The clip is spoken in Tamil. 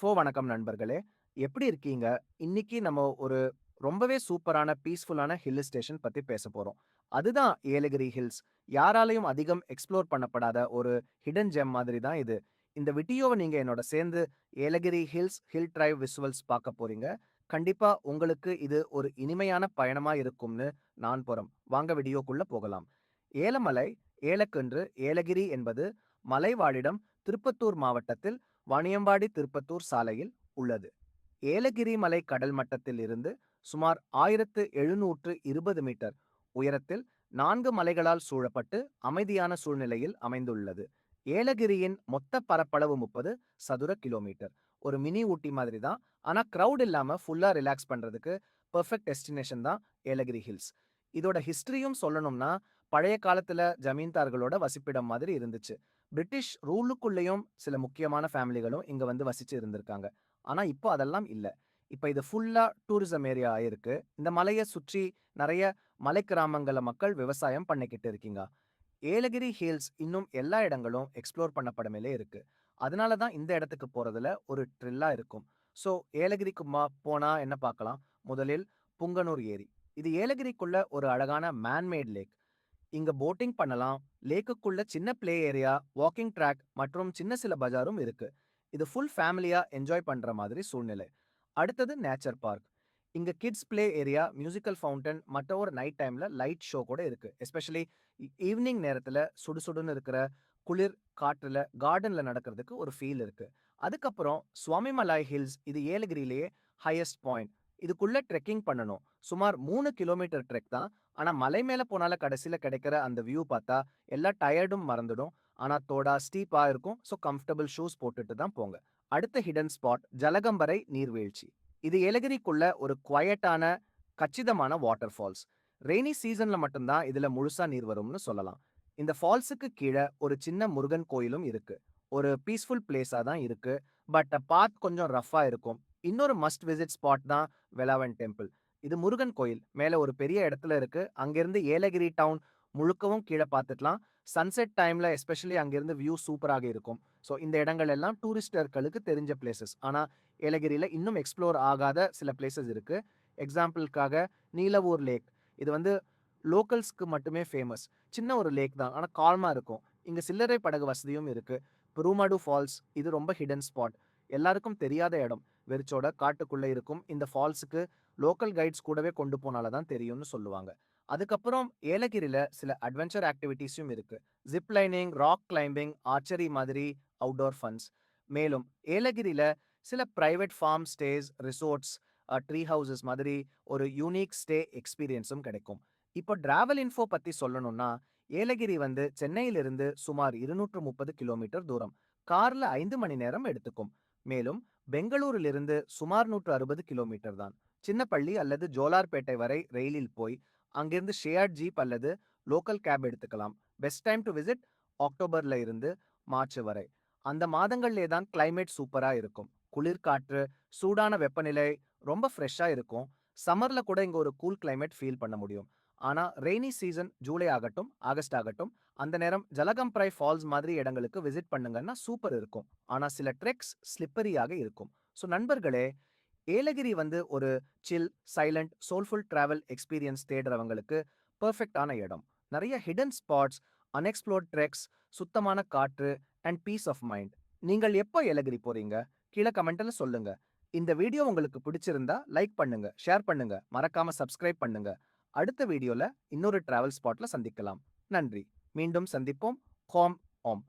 ஃபோ வணக்கம் நண்பர்களே. எப்படி இருக்கீங்க? இன்னைக்கு நம்ம ஒரு ரொம்பவே சூப்பரான, பீஸ்ஃபுல்லான ஹில் ஸ்டேஷன் பத்தி பேச போறோம். அதுதான் ஏலகிரி ஹில்ஸ். யாராலயும் அதிகம் எக்ஸ்ப்ளோர் பண்ணப்படாத ஒரு ஹிடன் ஜெம் மாதிரி தான் இது. இந்த விடியோவை நீங்கள் என்னோட சேர்ந்து Yelagiri hills, hill drive visuals பார்க்கப் போறீங்க. கண்டிப்பா உங்களுக்கு இது ஒரு இனிமையான பயணமா இருக்கும்னு நான் போறோம் வாங்க விடியோக்குள்ளே போகலாம். ஏலமலை, ஏலக்கன்று, ஏலகிரி என்பது மலைவாழிடம் திருப்பத்தூர் மாவட்டத்தில் வாணியம்பாடி திருப்பத்தூர் சாலையில் உள்ளது. ஏலகிரி மலை கடல் மட்டத்தில் இருந்து சுமார் ஆயிரத்து எழுநூற்று இருபது மீட்டர் உயரத்தில் நான்கு மலைகளால் சூழப்பட்டு அமைதியான சூழ்நிலையில் அமைந்துள்ளது. ஏலகிரியின் மொத்த பரப்பளவு முப்பது சதுர கிலோமீட்டர். ஒரு மினி ஊட்டி மாதிரி தான். ஆனா க்ரௌட் இல்லாம ஃபுல்லா ரிலாக்ஸ் பண்றதுக்கு பெர்ஃபெக்ட் டெஸ்டினேஷன் தான் ஏலகிரி ஹில்ஸ். இதோட ஹிஸ்ட்ரியும் சொல்லணும்னா பழைய காலத்துல ஜமீன்தார்களோட வசிப்பிடம் மாதிரி இருந்துச்சு. பிரிட்டிஷ் ரூலுக்குள்ளேயும் சில முக்கியமான ஃபேமிலிகளும் இங்க வந்து வசிச்சு இருந்திருக்காங்க. ஆனா இப்போ அதெல்லாம் இல்ல. இப்ப இது ஃபுல்லா டூரிசம் ஏரியா ஆயிருக்கு. இந்த மலைய சுற்றி நிறைய மலை கிராமங்கள்ல மக்கள் விவசாயம் பண்ணிக்கிட்டு இருக்கீங்க. ஏலகிரி ஹில்ஸ் இன்னும் எல்லா இடங்களும் எக்ஸ்ப்ளோர் பண்ணப்படாமலே இருக்கு. அதனால தான் இந்த இடத்துக்கு போறதுல ஒரு ட்ரில்லா இருக்கும். சோ ஏலகிரிக்கு மா போனா என்ன பார்க்கலாம்? முதலில் புங்கனூர் ஏரி. இது ஏலகிரிக்குள்ள ஒரு அழகான மேன்மேட் லேக். இங்க போட்டிங் பண்ணலாம். லேக்குக்குள்ள சின்ன பிளே ஏரியா, வாக்கிங் ட்ராக் மற்றும் சின்ன சில பஜாரும் இருக்கு. இது ஃபுல் ஃபேமிலியா என்ஜாய் பண்ற மாதிரி சூழ்நிலை. அடுத்தது நேச்சர் பார்க். இங்க kids play area, musical fountain மற்ற ஒரு நைட் டைம்ல லைட் ஷோ கூட இருக்கு. எஸ்பெஷலி ஈவினிங் நேரத்துல சுடுசுடுன்னு இருக்கிற குளிர் காற்றுல கார்டன்ல நடக்கிறதுக்கு ஒரு ஃபீல் இருக்கு. அதுக்கப்புறம் சுவாமிமலாய் ஹில்ஸ் இது ஏலகிரிலேயே ஹையஸ்ட் பாயிண்ட். இதுக்குள்ள ட்ரெக்கிங் பண்ணணும். சுமார் மூணு கிலோமீட்டர் ட்ரெக் தான். ஆனா மலை மேல போனால கடைசில கிடைக்கிற அந்த வியூ பார்த்தா எல்லா டயர்டும் மறந்துடும். ஆனா தோடா ஸ்டீப்பா இருக்கும். சோ கம்ஃபர்டபிள் ஷூஸ் போட்டுட்டு தான் போங்க. அடுத்த ஹிடன் ஸ்பாட் ஜலகம்பரை நீர்வீழ்ச்சி. இது ஏலகிரிக்குள்ள ஒரு குவயட்டான கச்சிதமான வாட்டர் ஃபால்ஸ். ரெய்னி சீசன்ல மட்டும் தான் இதுல முழுசா நீர் வரும்னு சொல்லலாம். இந்த ஃபால்ஸுக்கு கீழ ஒரு சின்ன முருகன் கோயிலும் இருக்கு. ஒரு பீஸ்ஃபுல் பிளேஸா தான் இருக்கு. பட் பாத் கொஞ்சம் ரஃப்பா இருக்கும். இன்னொரு மஸ்ட் விசிட் ஸ்பாட் தான் வெலாவன் டெம்பிள். இது முருகன் கோயில். மேல ஒரு பெரிய இடத்துல இருக்கு. அங்கிருந்து ஏலகிரி டவுன் முழுக்கவும் கீழே பார்த்துக்கலாம். சன்செட் டைம்ல எஸ்பெஷலி அங்கிருந்து வியூ சூப்பராக இருக்கும். ஸோ இந்த இடங்கள் எல்லாம் டூரிஸ்டர்களுக்கு தெரிஞ்ச பிளேசஸ் ஆனா ஏலகிரியில இன்னும் எக்ஸ்ப்ளோர் ஆகாத சில பிளேஸஸ் இருக்கு. எக்ஸாம்பிளுக்காக நீலவூர் லேக். இது வந்து லோக்கல்ஸ்க்கு மட்டுமே ஃபேமஸ். சின்ன ஒரு லேக் தான். ஆனா கால்மா இருக்கும். இங்க சில்லறை படகு வசதியும் இருக்கு. ரூமாடு ஃபால்ஸ் இது ரொம்ப ஹிடன் ஸ்பாட். எல்லாருக்கும் தெரியாத இடம். வெறிச்சோட காட்டுக்குள்ள இருக்கும் இந்த ஃபால்ஸுக்கு லோக்கல் கைட்ஸ் கூடவே கொண்டு போனால தான் தெரியும்னு சொல்லுவாங்க. அதுக்கப்புறம் ஏலகிரில சில அட்வென்ச்சர் ஆக்டிவிட்டீஸும் இருக்கு. Zip lining, rock climbing, archery மாதிரி அவுட்டோர் ஃபன்ஸ். மேலும் ஏலகிரில சில private farm stays, resorts, tree houses மாதிரி ஒரு யூனிக் ஸ்டே எக்ஸ்பீரியன்ஸும் கிடைக்கும். இப்போ டிராவல் இன்ஃபோ பத்தி சொல்லணும்னா ஏலகிரி வந்து சென்னையிலிருந்து சுமார் 230 கிலோமீட்டர் தூரம். கார்ல ஐந்து மணி நேரம் எடுத்துக்கும். மேலும் பெங்களூரிலிருந்து சுமார் 160 கிலோமீட்டர் தான். சின்னப்பள்ளி அல்லது ஜோலார்பேட்டை வரை ரயிலில் போய் அங்கிருந்து ஷேர்ட் ஜீப் அல்லது லோக்கல் கேப் எடுத்துக்கலாம். பெஸ்ட் டைம் டு விசிட் அக்டோபர்ல இருந்து மார்ச் வரை. அந்த மாதங்கள்லே தான் கிளைமேட் சூப்பரா இருக்கும். குளிர்காற்று சூடான வெப்பநிலை ரொம்ப ஃப்ரெஷ்ஷா இருக்கும். சம்மர்ல கூட இங்க ஒரு கூல் கிளைமேட் ஃபீல் பண்ண முடியும். ஆனா ரெய்னி சீசன் ஜூலை ஆகட்டும், ஆகஸ்ட் ஆகட்டும் அந்த நேரம் ஜலகம்பரை ஃபால்ஸ் மாதிரி இடங்களுக்கு விசிட் பண்ணுங்கன்னா சூப்பர் இருக்கும். ஆனா சில ட்ரெக்ஸ் ஸ்லிப்பரியாக இருக்கும். ஸோ நண்பர்களே ஏலகிரி வந்து ஒரு chill, silent, soulful travel experience தேடுறவங்களுக்கு பெர்ஃபெக்ட்டான இடம். நிறைய ஹிடன் ஸ்பாட்ஸ், அன்எக்ஸ்ப்ளோர்ட் ட்ரெக்ஸ், சுத்தமான காற்று அண்ட் பீஸ் ஆஃப் மைண்ட். நீங்கள் எப்போ ஏலகிரி போறீங்க? கீழ கமெண்ட்ல சொல்லுங்க. இந்த வீடியோ உங்களுக்கு பிடிச்சிருந்தா லைக் பண்ணுங்க, ஷேர் பண்ணுங்க, மறக்காம சப்ஸ்கிரைப் பண்ணுங்க. அடுத்த வீடியோல இன்னொரு டிராவல் ஸ்பாட்ல சந்திக்கலாம். நன்றி. மீண்டும் சந்திப்போம். ஹோம் ஓம்.